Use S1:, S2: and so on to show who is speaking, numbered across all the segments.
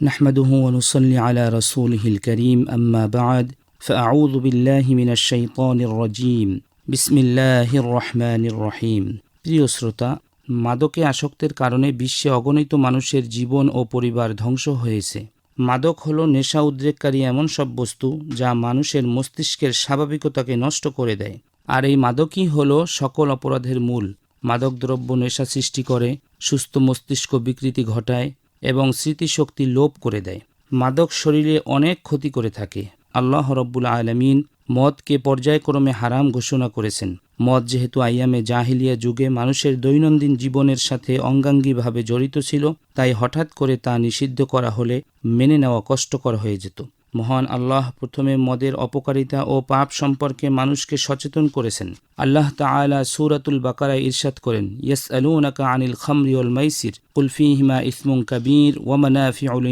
S1: نحمده ونصلي على رسوله الكريم أما بعد فأعوذ بالله من الشيطان الرجيم بسم الله الرحمن الرحيم প্রিয় শ্রোতা মাদকে আসক্তের কারণে বিশ্বে অগণিত মানুষের জীবন ও পরিবার ধ্বংস হয়েছে মাদক হলো নেশা উদ্রেককারী এমন সব বস্তু যা মানুষের মস্তিষ্কের স্বাভাবিকতাকে নষ্ট করে দেয় আর এই মাদকই হলো সকল অপরাধের মূল মাদকদ্রব্য নেশা সৃষ্টি করে সুস্থ মস্তিষ্ক বিকৃতি ঘটায় এবং স্মৃতিশক্তি লোপ করে দেয়। মাদক শরীরে অনেক ক্ষতি করে থাকে। আল্লাহ রব্বুল আলমিন মদকে পর্যায়ক্রমে হারাম ঘোষণা করেছেন। মদ যেহেতু আইয়ামে জাহিলিয়া যুগে মানুষের দৈনন্দিন জীবনের সাথে অঙ্গাঙ্গীভাবে জড়িত ছিল, তাই হঠাৎ করে তা নিষিদ্ধ করা হলে মেনে নেওয়া কষ্টকর হয়ে যেত। মহান আল্লাহ প্রথমে মদের অপকারিতা ও পাপ সম্পর্কে মানুষকে সচেতন করেছেন। আল্লাহ তাআলা সুরাতুল বাকারায় ইরশাদ করেন ইয়েস আলুনাকা আনিল খামরি ওল মাইসির কুলফিহিমা ইসমুং কাবির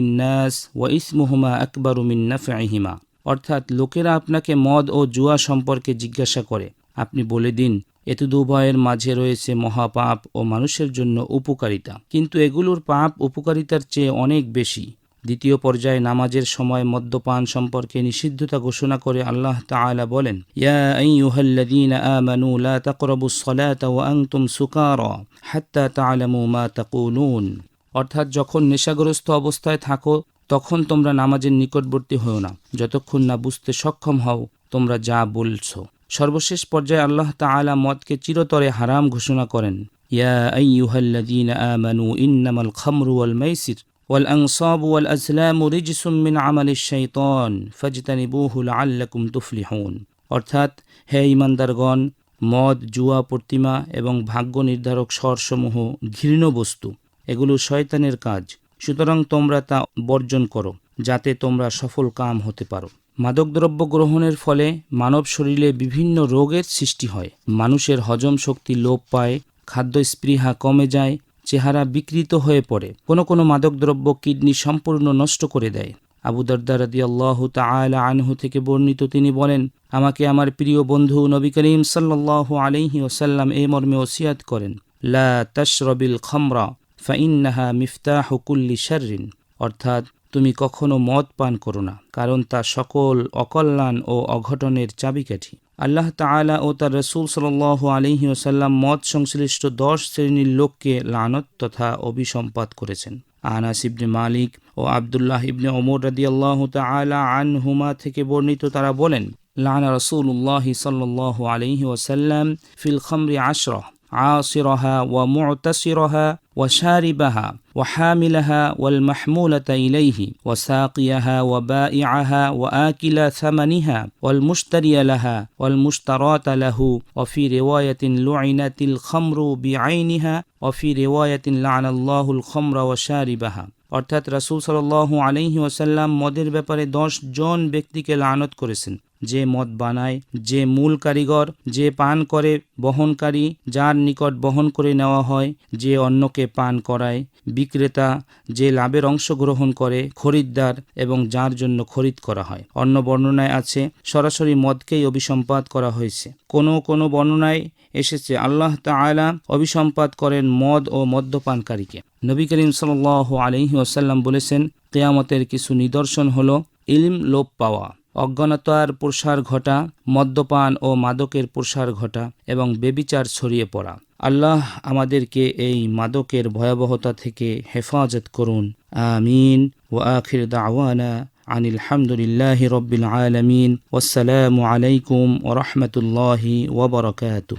S1: নাস ওয়া ইসমুহুমা আকবরু মিন নাফিহিমা অর্থাৎ লোকেরা আপনাকে মদ ও জুয়া সম্পর্কে জিজ্ঞাসা করে। আপনি বলে দিন এতে দুভয়ের মাঝে রয়েছে মহাপাপ ও মানুষের জন্য উপকারিতা। কিন্তু এগুলোর পাপ উপকারিতার চেয়ে অনেক বেশি। দ্বিতীয় পর্যায়ে নামাজের সময় মদ্যপান সম্পর্কে নিষিদ্ধতা ঘোষণা করে আল্লাহ তাআলা বলেন, ইয়া আইয়ুহাল্লাযীনা আমানু লা তাকরাবুস সালাতা ওয়া আনতুম সুকারা হাত্তা তা'লামু মা তাকুলুন। অর্থাৎ যখন নেশাগ্রস্ত অবস্থায় থাকো, তখন তোমরা নামাজের নিকটবর্তী হও না। যতক্ষণ না বুঝতে সক্ষম হও, তোমরা যা বলছো। সর্বশেষ পর্যায়ে আল্লাহ তাআলা মদকে চিরতরে হারাম ঘোষণা করেন, ইয়া আইয়ুহাল্লাযীনা আমানু ইন্নামাল খামরু ওয়াল মাইসির। والأنصاب والأزلام رجس من عمل الشيطان فاجتنبوه لعلكم تفلحون অর্থাৎ হে ইমানদারগণ মদ জুয়া প্রতিমা এবং ভাগ্য নির্ধারক স্বরসমূহ ঘৃণ বস্তু এগুলো শয়তানের কাজ সুতরাং তোমরা তা বর্জন করো যাতে তোমরা সফল কাম হতে পারো মাদকদ্রব্য গ্রহণের ফলে মানব শরীরে বিভিন্ন রোগের সৃষ্টি হয় মানুষের হজম শক্তি লোপ পায় খাদ্য স্পৃহা কমে যায় চেহারা বিকৃত হয়ে পড়ে। কোনো কোনো মাদকদ্রব্য কিডনি সম্পূর্ণ নষ্ট করে দেয়। আবু দর্দা রদি আল্লাহ তালা আনহু থেকে বর্ণিত তিনি বলেন, আমাকে আমার প্রিয় বন্ধু নবী করিম সাল্লাহ আলহি ওসাল্লাম এ মর্মে ওসিয়াত করেন, লা তশরবিল খমরা, ফাইন্নাহা মিফতাহ কুল্লি শাররিন। অর্থাৎ, তুমি কখনো মদ পান করো না, কারণ তা সকল অকল্যাণ ও অঘটনের চাবিকাঠি। আল্লাহ তালা ও তার রসুল সাল আলহি ওসাল্লাম মদ সংশ্লিষ্ট দশ শ্রেণির লোককে লানত তথা অভিসম্পাত করেছেন। আনাস ইবনে মালিক ও আবদুল্লাহ ইবনে ওমর রাদি আল্লাহ তালা আনহুমা থেকে বর্ণিত তারা বলেন, লানা রসুল্লাহ সাল্লাহ আলহি ওসাল্লাম ফিল খমরি আশরহ। عاصرها ومعتصرها وشاربها وحاملها والمحمولة إليه وساقيها وبائعها وآكل ثمنها والمشتري لها والمشترات له وفي رواية لعنت الخمر بعينها وفي رواية لعن الله الخمر وشاربها অর্থাৎ রাসুল সাল আলহি ওসাল্লাম মদের ব্যাপারে দশ জন ব্যক্তিকে লানত করেছেন যে মদ বানায়, যে মূল কারিগর, যে পান করে বহনকারী, যার নিকট বহন করে নেওয়া হয়, যে অন্যকে পান করায়। বিক্রেতা, যে লাভের অংশ গ্রহণ করে, খরিদ্দার এবং যার জন্য খরিদ করা হয়। অন্য বর্ণনায় আছে, সরাসরি মদকেই অভিসম্পাদ করা হয়েছে। কোনো কোনো বর্ণনায় এসেছে, আল্লাহ তালা অভিসম্পাদ করেন মদ ও মদ্যপানকারীকে। নবী করিম সাল আলহি ওসাল্লাম বলেছেন, কেয়ামতের কিছু নিদর্শন হল, ইলম লোপ পাওয়া। অজ্ঞানতার প্রসার ঘটা, মদ্যপান ও মাদকের প্রসার ঘটা এবং বেবিচার ছড়িয়ে পড়া। আল্লাহ আমাদেরকে এই মাদকের ভয়াবহতা থেকে হেফাজত করুন। আমিন। ও আখির দাওয়ানা আনিল হামদুলিল্লাহ রবিল আলমিন। ওসালামু আলাইকুম ও রহমতুল্লাহি ওবরকাত